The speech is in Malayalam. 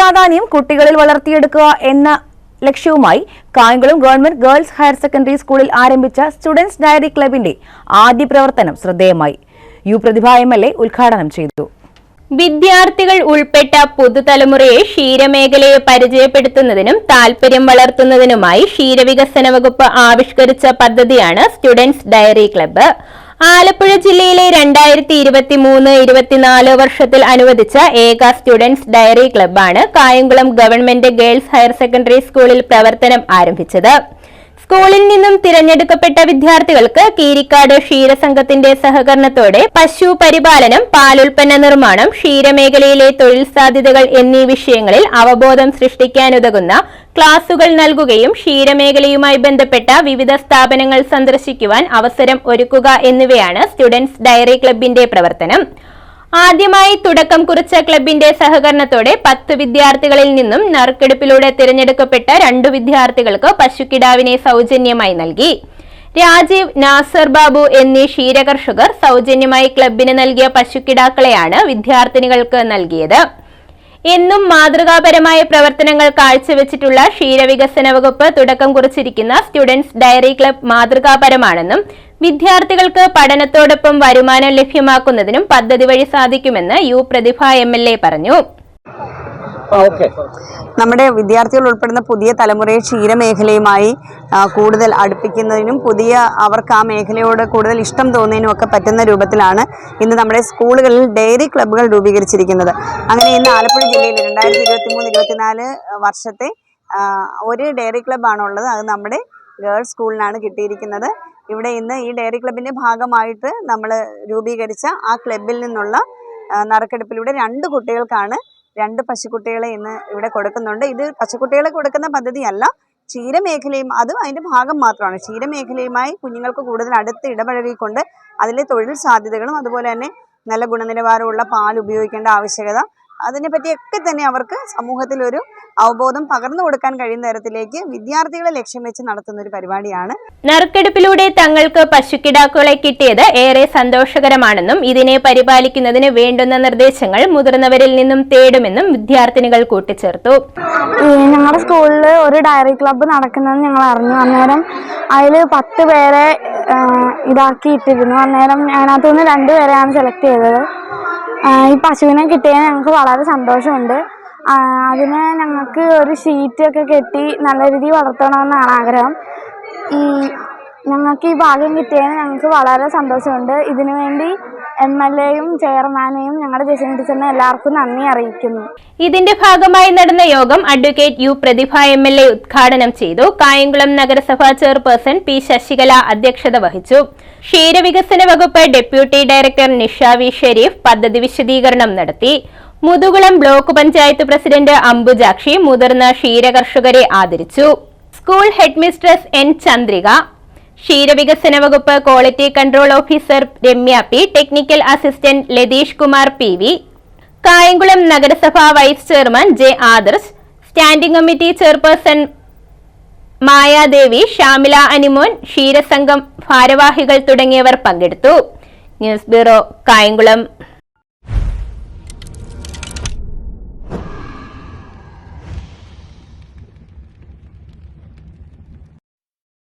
പ്രാധാന്യം കുട്ടികളിൽ വളർത്തിയെടുക്കുക എന്ന ലക്ഷ്യവുമായി Kayamkulam government girls higher secondary സ്കൂളിൽ ആരംഭിച്ച സ്റ്റുഡൻസ് ഡയറി ക്ലബിന്റെ ആദ്യ പ്രവർത്തനം ശ്രദ്ധേയമായി. U Prathibha M L A ഉദ്ഘാടനം ചെയ്തു. വിദ്യാർത്ഥികൾ ഉൾപ്പെട്ട പുതുതലമുറയെ ക്ഷീരമേഖലയെ പരിചയപ്പെടുത്തുന്നതിനും താൽപര്യം വളർത്തുന്നതിനുമായി ക്ഷീരവികസന വകുപ്പ് ആവിഷ്കരിച്ച പദ്ധതിയാണ് സ്റ്റുഡൻസ് ഡയറി ക്ലബ്ബ്. ആലപ്പുഴ ജില്ലയിലെ രണ്ടായിരത്തി ഇരുപത്തി മൂന്ന് ഇരുപത്തിനാല് വർഷത്തിൽ അനുവദിച്ച ഏക students dairy ക്ലബ്ബാണ് Kayamkulam government girls higher secondary സ്കൂളിൽ പ്രവർത്തനം ആരംഭിച്ചത്. സ്കൂളിൽ നിന്നും തിരഞ്ഞെടുക്കപ്പെട്ട വിദ്യാർത്ഥികൾക്ക് കീരിക്കാട് ക്ഷീരസംഘത്തിന്റെ സഹകരണത്തോടെ പശു പരിപാലനം പാലുൽപ്പന്ന നിർമ്മാണം ക്ഷീരമേഖലയിലെ തൊഴിൽ സാധ്യതകൾ എന്നീ വിഷയങ്ങളിൽ അവബോധം സൃഷ്ടിക്കാനുതകുന്ന ക്ലാസുകൾ നൽകുകയും ക്ഷീരമേഖലയുമായി ബന്ധപ്പെട്ട വിവിധ സ്ഥാപനങ്ങൾ സന്ദർശിക്കുവാൻ അവസരം ഒരുക്കുക എന്നിവയാണ് സ്റ്റുഡൻസ് ഡയറി ക്ലബിന്റെ പ്രവർത്തനം. ആദ്യമായി തുടക്കം കുറിച്ച ക്ലബിന്റെ സഹകരണത്തോടെ പത്ത് വിദ്യാർത്ഥികളിൽ നിന്നും നറുക്കെടുപ്പിലൂടെ തിരഞ്ഞെടുക്കപ്പെട്ട രണ്ടു വിദ്യാർത്ഥികൾക്ക് പശുക്കിടാവിനെ സൗജന്യമായി നൽകി. രാജീവ് നാസർ ബാബു എന്നീ ക്ഷീരകർഷകർ സൗജന്യമായി ക്ലബിന് നൽകിയ പശുക്കിടാക്കളെയാണ് വിദ്യാർത്ഥിനികൾക്ക് നൽകിയത്. എന്നും മാതൃകാപരമായ പ്രവർത്തനങ്ങൾ കാഴ്ചവെച്ചിട്ടുള്ള ക്ഷീരവികസന വകുപ്പ് തുടക്കം കുറിച്ചിരിക്കുന്ന സ്റ്റുഡൻസ് ഡയറി ക്ലബ് മാതൃകാപരമാണെന്നും വിദ്യാർത്ഥികൾക്ക് പഠനത്തോടൊപ്പം വരുമാനം ലഭ്യമാക്കുന്നതിനും പദ്ധതി വഴി സാധിക്കുമെന്ന് U Prathibha M L A പറഞ്ഞു. നമ്മുടെ വിദ്യാർത്ഥികൾ ഉൾപ്പെടുന്ന പുതിയ തലമുറയെ ക്ഷീരമേഖലയുമായി കൂടുതൽ അടുപ്പിക്കുന്നതിനും പുതിയ അവർക്ക് ആ മേഖലയോട് കൂടുതൽ ഇഷ്ടം തോന്നുന്നതിനും ഒക്കെ പറ്റുന്ന രൂപത്തിലാണ് ഇന്ന് നമ്മുടെ സ്കൂളുകളിൽ ഡെയറി ക്ലബ്ബുകൾ രൂപീകരിച്ചിരിക്കുന്നത്. അങ്ങനെ ഇന്ന് ആലപ്പുഴ ജില്ലയിൽ രണ്ടായിരത്തി ഇരുപത്തി മൂന്ന് ഇരുപത്തിനാല് വർഷത്തെ ഒരു ഡെയറി ക്ലബ്ബാണുള്ളത്. അത് നമ്മുടെ ഗേൾസ് സ്കൂളിനാണ് കിട്ടിയിരിക്കുന്നത്. ഇവിടെ ഇന്ന് ഈ ഡയറി ക്ലബിന്റെ ഭാഗമായിട്ട് നമ്മൾ രൂപീകരിച്ച ആ ക്ലബിൽ നിന്നുള്ള നറുക്കെടുപ്പിലൂടെ രണ്ട് കുട്ടികൾക്കാണ് രണ്ട് പശുക്കുട്ടികളെ ഇന്ന് ഇവിടെ കൊടുക്കുന്നുണ്ട്. ഇത് പശുക്കുട്ടികളെ കൊടുക്കുന്ന പദ്ധതിയല്ല ക്ഷീരമേഖലയും അതും അതിന്റെ ഭാഗം മാത്രമാണ്. ക്ഷീരമേഖലയുമായി കുഞ്ഞുങ്ങൾക്ക് കൂടുതൽ അടുത്ത് ഇടപഴകിക്കൊണ്ട് അതിലെ തൊഴിൽ സാധ്യതകളും അതുപോലെ തന്നെ നല്ല ഗുണനിലവാരമുള്ള പാൽ ഉപയോഗിക്കേണ്ട ആവശ്യകത അതിനെ പറ്റിയൊക്കെ തന്നെ അവർക്ക് സമൂഹത്തിൽ ഒരു അവബോധം പകർന്നു കൊടുക്കാൻ കഴിയുന്ന തരത്തിലേക്ക് വിദ്യാർത്ഥികളെ ലക്ഷ്യം വെച്ച് നടത്തുന്ന ഒരു പരിപാടിയാണ്. നറുക്കെടുപ്പിലൂടെ തങ്ങൾക്ക് പശുക്കിടാക്കളെ കിട്ടിയത് ഏറെ സന്തോഷകരമാണെന്നും ഇതിനെ പരിപാലിക്കുന്നതിന് വേണ്ടുന്ന നിർദ്ദേശങ്ങൾ മുതിർന്നവരിൽ നിന്നും തേടുമെന്നും വിദ്യാർത്ഥിനികൾ കൂട്ടിച്ചേർത്തു. ഞങ്ങളുടെ സ്കൂളിൽ ഒരു ഡയറി ക്ലബ്ബ് നടക്കുന്നതെന്ന് ഞങ്ങൾ അറിഞ്ഞു. അന്നേരം അതിൽ പത്ത് പേരെ ഇതാക്കിയിട്ടിരുന്നു. അന്നേരം അതിനകത്തുനിന്ന് രണ്ടുപേരെയാണ് സെലക്ട് ചെയ്തത്. ഈ പശുവിനെ കിട്ടിയതിന് ഞങ്ങൾക്ക് വളരെ സന്തോഷമുണ്ട്. അതിനെ ഞങ്ങൾക്ക് ഒരു ഷീറ്റൊക്കെ കെട്ടി നല്ല രീതിയിൽ വളർത്തണമെന്നാണ് ആഗ്രഹം. ഈ ഞങ്ങൾക്ക് ഈ ഭാഗ്യം കിട്ടിയതിന് ഞങ്ങൾക്ക് വളരെ സന്തോഷമുണ്ട്. ഇതിനു വേണ്ടി എം എൽ എയും ചെയർമാനെയും ഞങ്ങളുടെ ജസ്റ്റിൻ ടീച്ചറിനെ എല്ലാവർക്കും നന്ദി അറിയിക്കുന്നു. ഇതിന്റെ ഭാഗമായി നടന്ന യോഗം advocate U Prathibha M L A ഉദ്ഘാടനം ചെയ്തു. കായംകുളം നഗരസഭാ ചെയർപേഴ്സൺ പി ശശികല അധ്യക്ഷത വഹിച്ചു. ക്ഷീരവികസന വകുപ്പ് deputy director Nisha V Sharif പദ്ധതി വിശദീകരണം നടത്തി. മുതുകുളം ബ്ലോക്ക് പഞ്ചായത്ത് പ്രസിഡന്റ് അംബുജാക്ഷി മുതിർന്ന ക്ഷീരകർഷകരെ ആദരിച്ചു. സ്കൂൾ ഹെഡ്മിസ്ട്രസ് എൻ ചന്ദ്രിക ക്ഷീരവികസന വകുപ്പ് quality control officer Ramya P technical assistant Latheesh Kumar P V. Kayamkulam നഗരസഭ vice chairman J Adarsh standing committee chairperson Mayadevi Shamila Animon ക്ഷീരസംഘം ഭാരവാഹികൾ തുടങ്ങിയവർ പങ്കെടുത്തു. News bureau Kayamkulam.